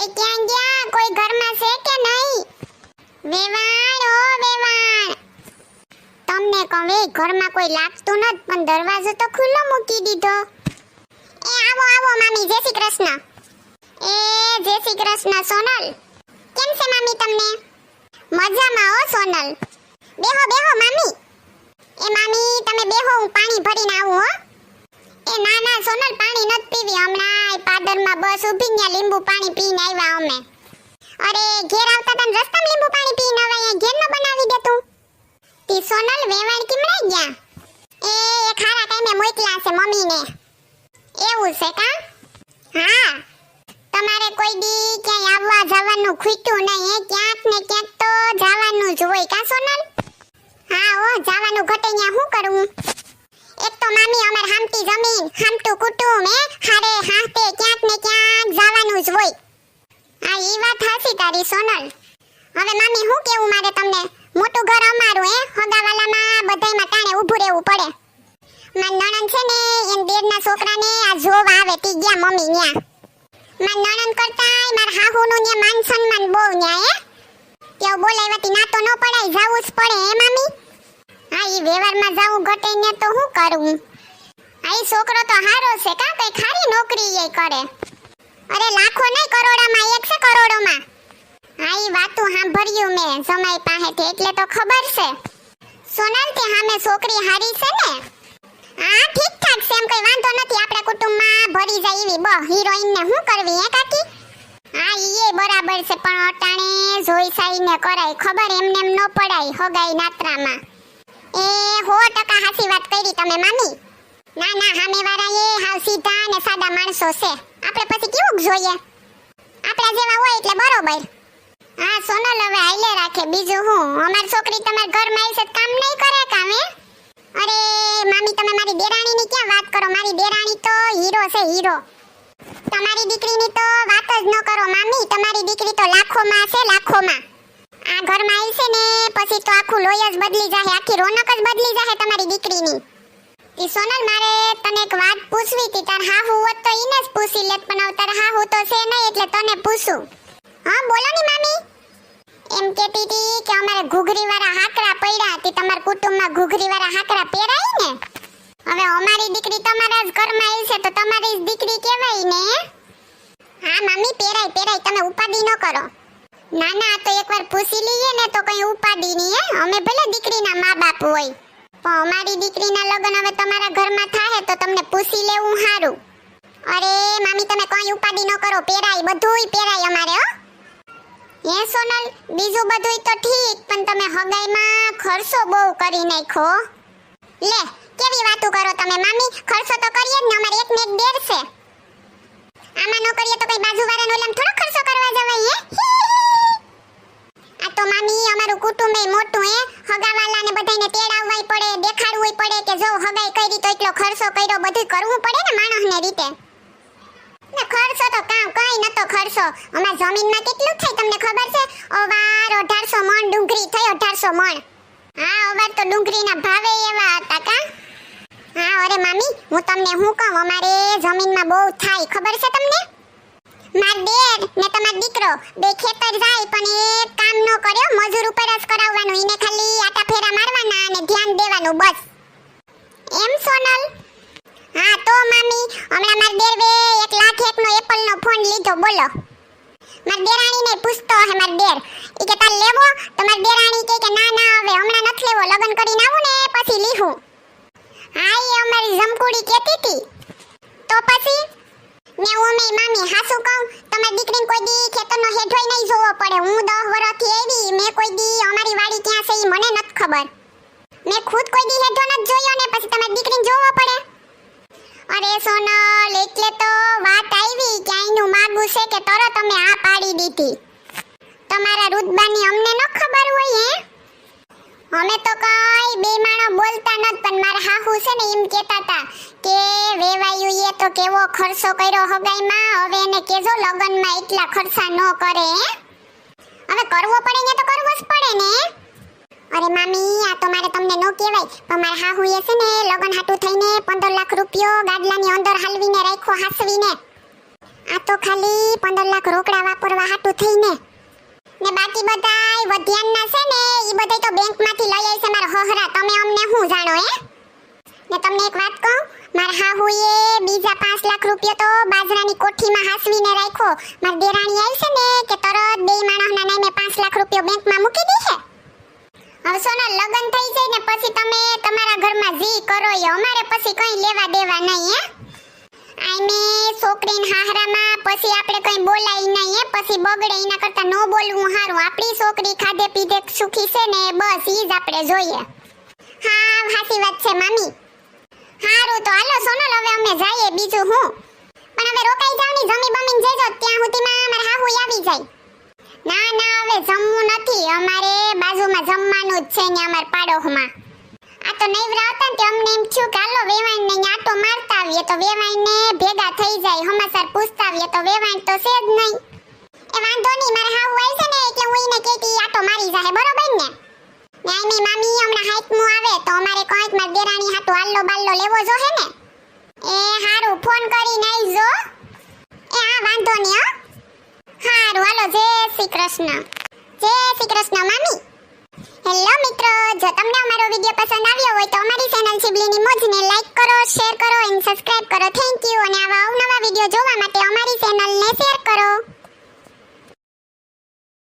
એ ક્યાં ગયા? કોઈ ઘરમાં છે કે નહીં? વેવાણ ઓ વેવાણ. તમને કહું, એ ઘરમાં કોઈ લાગતું નથી, પણ દરવાજો તો ખુલ્લો મૂકી દીધો. એ આવો આવો, મામી, જય શ્રી કૃષ્ણ. એ જય શ્રી કૃષ્ણ, સોનલ. કેમ છે મામી તમને? મજામાં, હો, સોનલ. બેહો બેહો, મામી. એ મામી, તમે બેહો, હું પાણી ભરીને આવું, હો. એ ના ના, સોનલ, પાણી નથી પીવી. હમણાં પાદરમાં બસ ઊભી ત્યાં લીંબુ પાણી પીને આવ્યા અમે. અરે, ઘેર આવતા તને રસ્તામાં લીંબુ પાણી પીને અહીંયા ઘેર ન બનાવી દે તું. તી સોનલ વેવાણ કિમરાઈ ગયા? એ એ ખારા ટાઈમે મોકલા છે મમ્મીને. એવું છે કા? હા. તમારે કોઈ દી ક્યાંય આવવા જવાનું ખૂટ્યું નહીં ક્યાંક ને ક્યાંક તો જવાનું જ હોય કા સોનલ હા ઓ જવાનું ઘટે ત્યાં શું કરવું એક તો મામી અમાર હામટી જમીન હામટું કુટુંબ હે હારે હાતે ક્યાંક ને ક્યાંક જવાનું જ હોય હા ઈ વાત હાસી તારી સોનલ હવે મામી હું કેવું મારે તમને મોટું ઘર અમારું હે હગાવાલામાં બધાયમાં તાણે ઊભું રહેવું પડે માર નણંદ છે ને એમ દેરના છોકરાને આ જોવા આવે તી ગયા મમ્મી ન્યા માર નણંદ કરતા માર હાહુનું ન્યા માન સન્માન બહુ ન્યા હે તેઓ બોલાવ્યા તી ના તો ન પડાય જાવું જ પડે હે મામી હા ઈ વ્યવહારમાં જાવું ઘટે ને તો શું કરું? આ છોકરો તો હારો છે કા કઈ ખારી નોકરી એ કરે. અરે લાખો નહીં, કરોડોમાં એક છે કરોડોમાં. હા, ઈ વાતું સાંભળ્યું મેં જમાઈ પાસેથી, એટલે તો ખબર છે. સોનલ તે હામે છોકરી હારી છે ને? હા ઠીક ઠાક છે, એમ કઈ વાંધો નથી. આપણા કુટુંબમાં ભરી જાય એવી બ હિરોઈન ને શું કરવી, હે કાકી? હા એ બરાબર છે, પણ અટાણે જોઈ સાઈને કરાય. ખબર એમને એમ ન પડાય, હગાઈ નાત્રામાં. એ હો ટકા હાસી વાત કરી તમે, મામી. ના ના સામે વાળા એ હાવ અને સાદા માણસો છે. આપણે પછી કેવું જોઈએ? આપણા જેવા હોય એટલે બરોબર. હા, સોનલ હવે હાઈલે રાખે. બીજું હું? અમાર છોકરી તમારા ઘરમાં આવી છે કામ નહીં કરે કામે અરે, મામી, તમે મારી દેરાણીની ક્યાં વાત કરો? મારી દેરાણી તો હીરો છે, હીરો. તમારી દીકરીની તો વાત જ ન કરો, મામી. તમારી દીકરી તો લાખોમાં છે, લાખોમાં. આ ઘરમાં આવી છે ને, પછી તો આખું લોહી જ બદલી જાહે, આખી રોનક જ બદલી જાહે તમારી દીકરીની. ઈ સોનલ, મારે તને એક વાત પૂછવી હતી. તાર હાહુ હોત તો ઈને જ પૂછી લેત, પણ અવતાર હા હાહુ તો છે નહીં, એટલે તને પૂછું. હા, બોલો ની મામી. એમ કહેતી હતી કે અમારે ઘૂઘરી વાળા હાકરા પડ્યા હતી. તમારા કુટુંબમાં ઘૂઘરી વાળા હાકરા પહેરાય ને? હવે અમારી દીકરી તમારા જ ઘરમાં આવી છે, તો તમારી જ દીકરી કહેવાય ને, હા? મામી, પહેરાય પહેરાય. તમે ઉપાદી ન કરો. ના ના તો એકવાર પૂછી લઈએ ને, તો કઈ ઉપાદી નહીં, હે? અમે ભલે દીકરીના મા બાપ હોય. પણ અમારી દીકરીના લગ્ન હવે તમારા ઘરમાં થાય તો તમને પૂછી લેવું સારું અરે, મામી, તમે કઈ ઉપાડી ન કરો. પહેરાય, બધુંય પહેરાય અમારે, હો. હે, સોનલ, બીજું બધુંય તો ઠીક, પણ તમે હગાઈમાં ખર્ચો બહુ કરી નાખો લે, કેવી વાતો કરો તમે, મામી? ખર્ચો તો કરીએ ને, અમારે એક ને એક દેર છે. આમાં ન કરીએ તો કઈ બાજુવાળાનો ઓલામ થોડો ખર્ચો કરવા જવાય હે આ તો મામી અમારું કુટુંબ એ મોટું હે હગાવાલાને બધાયને તેડાવવાય પડે દેખાડવુંય પડે કે જો હગાઈ કરી ખર્ચો કર્યો બધું કરવું પડે ને માણસને રીતે. ને ખર્ચો તો કામ કઈ નતો ખર્ચો. અમાર જમીનમાં કેટલું થાય તમને ખબર છે? ઓવાર 1800 મણ, ડુંગળી થઈ 1800 મણ. હા ઓવાર તો ડુંગળીના ભાવે એવા હતા કા? હા, અરે મામી, હું તમને હું કહું? અમારે જમીનમાં બહુ થાય. ખબર છે તમને? માર દેર ને તમાર દીકરો, બે ખેતર જાય પણ એ કામ ન કર્યો, મજૂર ઉપર જ કરાવવાનું. એને ખાલી આટા ફેરા મારવાના અને ધ્યાન દેવાનું, બસ. એમ, સોનલ? હા, તો, મામી. હમણાં માર દેરવે એક લાખ એકનો એપલ નો ફોન લીધો. બોલો. માર દેરાણીને પૂછતો હે, માર દેર. ઈ કે, તાર લેવો? તો માર દેરાણી કે કે, ના ના, હવે હમણાં નથી લેવો. લગન કરીને આવું ને, પછી લીહું. હા એ અમારી જમકુડી કહેતી હતી તો પછી? ને હું મે મામી, હાસુ કહું, તમારી દીકરીને કોઈ દી ખેતરનો હેઠોય નહીં જોવો પડે. હું દસ વર્ષથી એવી મેં કોઈ દી અમારી વાડી ક્યાં છે મને નથી ખબર. મેં ખુદ કોઈ દી હેઠો નથી જોયો ને પછી તમારી દીકરીને જોવો પડે. અરે સોનલ, એટલે તો વાત આવી કે આઈનું માગું છે કે તરત તમે આ પાડી દીધી. તમારા રુદબાની અમને ન ખબર હોય, હે? અમે તો કઈ બે માણો બોલતા નત પણ મારા હાહુ છે ને એમ કહેતા હતા કે વેવાયુએ તો કેવો ખર્ચો કર્યો હગાઈમાં, હવે એને કેજો લગનમાં એટલા ખર્ચા ન કરે હવે કરવો પડે ને તો કરવો જ પડે ને અરે મામી, આ તો મારે તમને ન કહેવાય. પણ મારા હાહુએ છે ને, લગન હાટું થઈને 15 લાખ રૂપિયો ગાડલાની અંદર હાલવીને રાખ્યો હાસવીને. આ તો ખાલી પંદર લાખ રોકડા વાપરવા હાટું થઈને. ને બાકી બધાય વધ્યાનના છે ને એ બધાય તો બેંકમાંથી લઈ આવી છે મારા હહરા. તમે અમને શું જાણો, હે? ને તમને એક વાત કહું, મારા હાહુએ બીજા પાંચ લાખ રૂપિયા તો બાજરાની કોઠીમાં હાસવીને રાખ્યો. મારી દેરાણી આવી છે ને, કે તરત બે માણસના નામે પાંચ લાખ રૂપિયા બેંકમાં મૂકી દીશે હવે સોના, લગ્ન થઈ જાય ને પછી તમે તમારા ઘરમાં જી કરો એ અમારે પછી કઈ લેવા દેવા નહીં, હે? આઈને છોકરીને હાહરામાં પછી આપણે કઈ બોલાય નહીં, હે? પછી બગડે એના કરતા ન બોલવું હારું આપણી છોકરી ખાધે પીધે સુખી છે ને, બસ ઈ જ આપણે જોઈએ. હા, હાચી વાત છે, મામી. હારું તો હાલો સોનલ હવે અમે જઈએ બીજું હું. પણ હવે રોકાઈ જાવની જમી બમીને જજો ત્યાં સુધીમાં મારા હાહુ આવી જાય. ના ના હવે જમવું નથી. અમારે બાજુમાં જમવાનું જ છે ને અમાર પાડોશમાં. આ તો નૈવરા હતા ને અમને એમ થયું કે, હાલો વેવાણ ને આટો મારતા આવીએ. તો વેવાણ ને ભેગા થઈ જાય, હમાસર પૂછતા આવીએ. તો વેવાણ તો છે જ નહીં. એ વાંધો નહીં, મારે હાવ હોય છે ને એટલે હું એને કહેતી આટો મારી જાહે, બરોબર ને? નાની મામી, હમણાં હાઈકનું આવે, તો અમારે કોઈકમાં દેરાણી હાટુ આલ્લો બાલ્લો લેવો જો ને? એ, હારું, ફોન કરીને આવજો એ, હા, વાંધો નહીં, હો. હારું, હાલો, જય શ્રી કૃષ્ણ. જય શ્રી કૃષ્ણ મામી હેલો, મિત્રો. જો તમને અમારો વીડિયો પસંદ આવ્યો હોય તો અમારી ચેનલ મોજ મોજને લાઈક કરો, શેર કરો અને સબસ્ક્રાઇબ કરો. થેન્ક યુ અને આવા અવનવા વીડિયો જોવા માટે